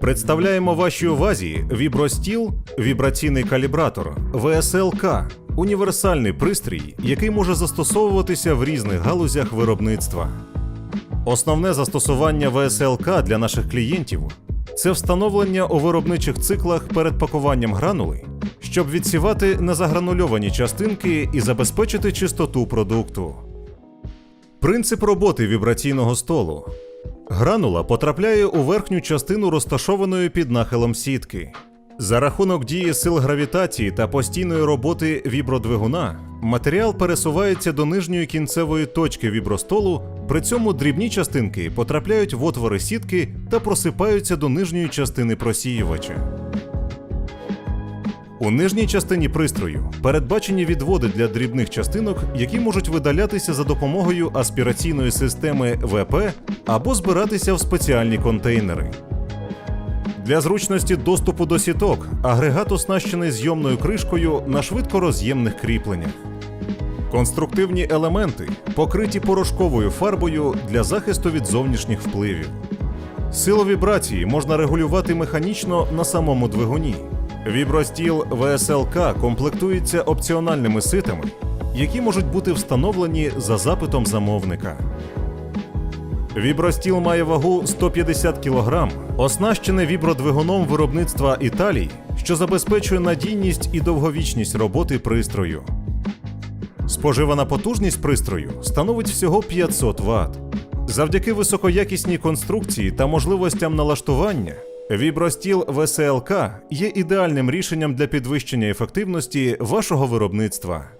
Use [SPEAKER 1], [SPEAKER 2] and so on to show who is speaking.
[SPEAKER 1] Представляємо вашій увазі вібростіл, вібраційний калібратор ВСЛК, універсальний пристрій, який може застосовуватися в різних галузях виробництва. Основне застосування ВСЛК для наших клієнтів це встановлення у виробничих циклах перед пакуванням гранули, щоб відсівати незагранульовані частинки і забезпечити чистоту продукту. Принцип роботи вібраційного столу. Гранула потрапляє у верхню частину розташованої під нахилом сітки. За рахунок дії сил гравітації та постійної роботи вібродвигуна матеріал пересувається до нижньої кінцевої точки вібростолу, при цьому дрібні частинки потрапляють в отвори сітки та просипаються до нижньої частини просіювача. У нижній частині пристрою передбачені відводи для дрібних частинок, які можуть видалятися за допомогою аспіраційної системи ВП або збиратися в спеціальні контейнери. Для зручності доступу до сіток агрегат оснащений зйомною кришкою на швидкороз'ємних кріпленнях. Конструктивні елементи покриті порошковою фарбою для захисту від зовнішніх впливів. Силу вібрації можна регулювати механічно на самому двигуні. Вібростіл ВСЛК комплектується опціональними ситами, які можуть бути встановлені за запитом замовника. Вібростіл має вагу 150 кг, оснащений вібродвигуном виробництва Італії, що забезпечує надійність і довговічність роботи пристрою. Споживана потужність пристрою становить всього 500 Вт. Завдяки високоякісній конструкції та можливостям налаштування, вібростіл ВСЛК є ідеальним рішенням для підвищення ефективності вашого виробництва.